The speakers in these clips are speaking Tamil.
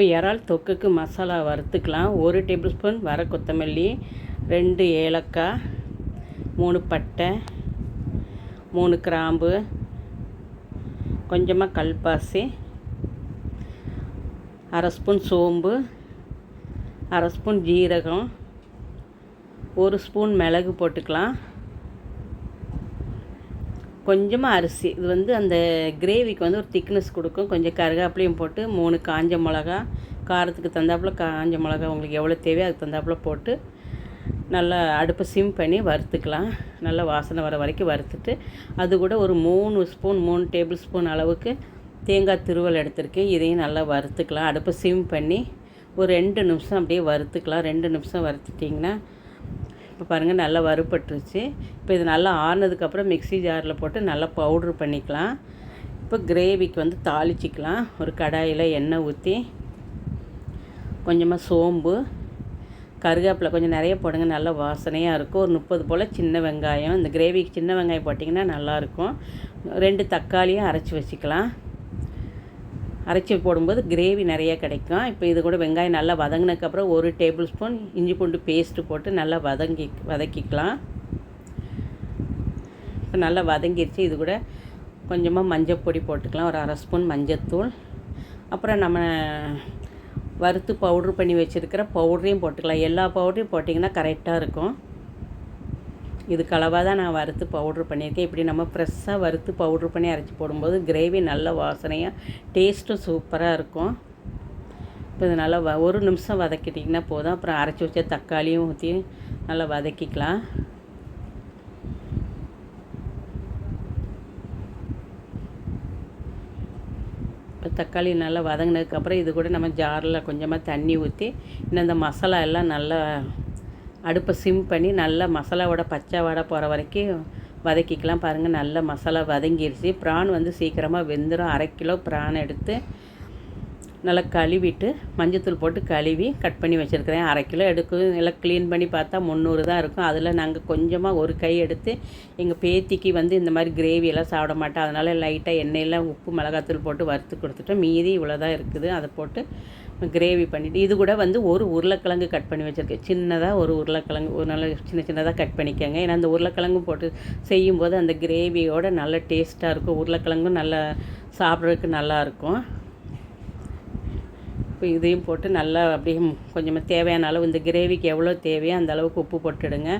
இப்போ இறால் தொக்குக்கு மசாலா வறுத்துக்கலாம். ஒரு டேபிள் ஸ்பூன் வர கொத்தமல்லி ரெண்டு ஏலக்காய் மூணு பட்டை மூணு கிராம்பு கொஞ்சமாக கல்பாசி அரை ஸ்பூன் சோம்பு அரை ஸ்பூன் ஜீரகம் ஒரு ஸ்பூன் மிளகு போட்டுக்கலாம். கொஞ்சமாக அரிசி. இது வந்து அந்த கிரேவிக்கு வந்து ஒரு திக்னஸ் கொடுக்கும். கொஞ்சம் கருகாப்பிலையும் போட்டு மூணு காஞ்ச மிளகா காரத்துக்கு தந்தாப்புல காஞ்ச மிளகா உங்களுக்கு எவ்வளோ தேவையோ அதுக்கு தந்தாப்புல போட்டு நல்லா அடுப்பை சிம் பண்ணி வறுத்துக்கலாம். நல்லா வாசனை வர வரைக்கும் வறுத்துட்டு அது கூட ஒரு மூணு ஸ்பூன் மூணு டேபிள் ஸ்பூன் அளவுக்கு தேங்காய் திருவல் எடுத்திருக்கேன். இதையும் நல்லா வறுத்துக்கலாம். அடுப்பை சிம் பண்ணி ஒரு ரெண்டு நிமிஷம் அப்படியே வறுத்துக்கலாம். ரெண்டு நிமிஷம் வறுத்துட்டிங்கன்னா பாருங்கள் நல்லா வறுபட்டுருச்சு. இப்போ இது நல்லா ஆறுனதுக்கப்புறம் மிக்சி ஜாரில் போட்டு நல்லா பவுட்ரு பண்ணிக்கலாம். இப்போ கிரேவிக்கு வந்து தாளிச்சிக்கலாம். ஒரு கடாயில் எண்ணெய் ஊற்றி கொஞ்சமாக சோம்பு கருவேப்பிலை கொஞ்சம் நிறைய போடுங்க நல்லா வாசனையாக இருக்கும். ஒரு முப்பது போல் சின்ன வெங்காயம். இந்த கிரேவிக்கு சின்ன வெங்காயம் போட்டிங்கன்னா நல்லாயிருக்கும் ரெண்டு தக்காளியும் அரைச்சி வச்சுக்கலாம். அரைச்சி போடும்போது கிரேவி நிறைய கிடைக்கும். இப்போ இது கூட வெங்காயம் நல்லா வதங்கினதுக்கப்புறம் ஒரு டேபிள் ஸ்பூன் இஞ்சி பூண்டு பேஸ்ட்டு போட்டு நல்லா வதங்கி வதக்கிக்கலாம். இப்போ நல்லா வதங்கிடுச்சு இது கூட கொஞ்சமாக மஞ்சள் பொடி போட்டுக்கலாம். ஒரு அரை ஸ்பூன் மஞ்சத்தூள். அப்புறம் நம்ம வறுத்து பவுட்ரு பண்ணி வச்சுருக்கிற பவுட்ரையும் போட்டுக்கலாம். எல்லா பவுட்ரையும் போட்டிங்கன்னா கரெக்டாக இருக்கும். இது கலவாக தான் நான் வறுத்து பவுட்ரு பண்ணியிருக்கேன். இப்படி நம்ம ஃப்ரெஷ்ஷாக வறுத்து பவுட்ரு பண்ணி அரைச்சி போடும்போது கிரேவி நல்ல வாசனையாக டேஸ்ட்டும் சூப்பராக இருக்கும். இப்போ இது நல்லா வ ஒரு நிமிஷம் வதக்கிட்டிங்கன்னா போதும். அப்புறம் அரைச்சி வச்ச தக்காளியும் ஊற்றி நல்லா வதக்கிக்கலாம். இப்போ தக்காளி நல்லா வதங்கினதுக்கப்புறம் இது கூட நம்ம ஜாரில் கொஞ்சமாக தண்ணி ஊற்றி இன்னும் இந்த மசாலா எல்லாம் நல்லா அடுப்பை சிம் பண்ணி நல்லா மசாலாவோட பச்சை வடை போகிற வரைக்கும் வதக்கிக்கலாம் பாருங்கள் நல்லா மசாலா வதங்கிருச்சு. ப்ரான் வந்து சீக்கிரமாக வெந்துடும் அரை கிலோ ப்ரான் எடுத்து நல்லா கழுவிட்டு மஞ்சத்தூள் போட்டு கழுவி கட் பண்ணி வச்சுருக்கிறேன். அரை கிலோ எடுக்கும். எல்லாம் க்ளீன் பண்ணி பார்த்தா முந்நூறு தான் இருக்கும். அதில் நாங்கள் கொஞ்சமாக ஒரு கை எடுத்து எங்கள் பேத்திக்கு வந்து இந்த மாதிரி கிரேவியெல்லாம் சாப்பிட மாட்டோம் அதனால் லைட்டாக எண்ணெயெல்லாம் உப்பு மிளகாத்தூள் போட்டு வறுத்து கொடுத்துட்டோம். மீதி இவ்வளோ தான் இருக்குது. அதை போட்டு கிரேவி பண்ணிவிட்டு இது கூட வந்து ஒரு உருளைக்கிழங்கு கட் பண்ணி வச்சுருக்கேன். சின்னதாக ஒரு உருளைக்கிழங்கு ஒரு நல்ல சின்ன சின்னதாக கட் பண்ணிக்கோங்க. ஏன்னா அந்த உருளைக்கிழங்கு போட்டு செய்யும்போது அந்த கிரேவியோட நல்ல டேஸ்ட்டாக இருக்கும். உருளைக்கிழங்கும் நல்லா சாப்பிட்றதுக்கு நல்லாயிருக்கும் இப்போ இதையும் போட்டு நல்லா அப்படியே கொஞ்சமாக தேவையான அளவு இந்த கிரேவிக்கு எவ்வளோ தேவையோ அந்த அளவுக்கு உப்பு போட்டுடுங்க.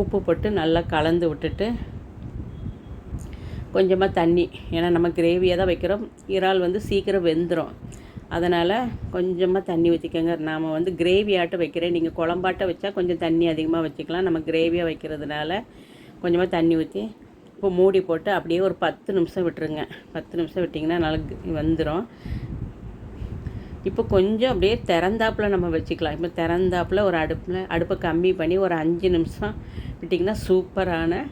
உப்பு போட்டு நல்லா கலந்து விட்டுட்டு கொஞ்சமாக தண்ணி. ஏன்னா நம்ம கிரேவியாக தான் வைக்கிறோம். இறால் வந்து சீக்கிரம் வெந்துடும் அதனால் கொஞ்சமாக தண்ணி ஊற்றிக்கோங்க நாம் வந்து கிரேவி வைக்கிறேன். நீங்கள் குழம்பாட்டம் வச்சா கொஞ்சம் தண்ணி அதிகமாக வச்சுக்கலாம். நம்ம கிரேவியாக வைக்கிறதுனால கொஞ்சமாக தண்ணி ஊற்றி இப்போ மூடி போட்டு அப்படியே ஒரு பத்து நிமிஷம் விட்டுருங்க. பத்து நிமிஷம் விட்டிங்கன்னா நல்லா வந்துடும் இப்போ கொஞ்சம் அப்படியே திறந்தாப்பில் நம்ம வச்சுக்கலாம். இப்போ திறந்தாப்பில் ஒரு அடுப்பில் அடுப்பை கம்மி பண்ணி ஒரு அஞ்சு நிமிஷம் விட்டிங்கன்னா சூப்பரான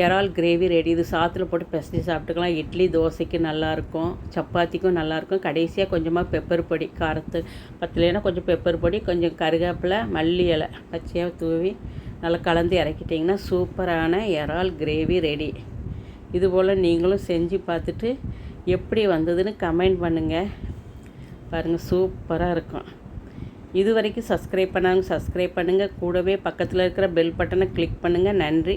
இறால் கிரேவி ரெடி இது சாத்தில் போட்டு பிசைஞ்சு சாப்பிட்டுக்கலாம். இட்லி தோசைக்கு நல்லாயிருக்கும். சப்பாத்திக்கும் நல்லாயிருக்கும். கடைசியாக கொஞ்சமாக பெப்பர் பொடி காரத்து பத்துலேனா கொஞ்சம் பெப்பர் பொடி கொஞ்சம் கருவேப்பிலை மல்லி இலை பச்சையாக தூவி நல்லா கலந்து இறக்கிட்டிங்கன்னா சூப்பரான இறால் கிரேவி ரெடி இதுபோல் நீங்களும் செஞ்சு பார்த்துட்டு எப்படி வந்ததுன்னு கமெண்ட் பண்ணுங்கள் பாருங்கள் சூப்பராக இருக்கும். இது வரைக்கும் சப்ஸ்கிரைப் பண்ணாங்க. சப்ஸ்கிரைப் பண்ணுங்கள் கூடவே பக்கத்தில் இருக்கிற பெல் பட்டனை கிளிக் பண்ணுங்கள் நன்றி.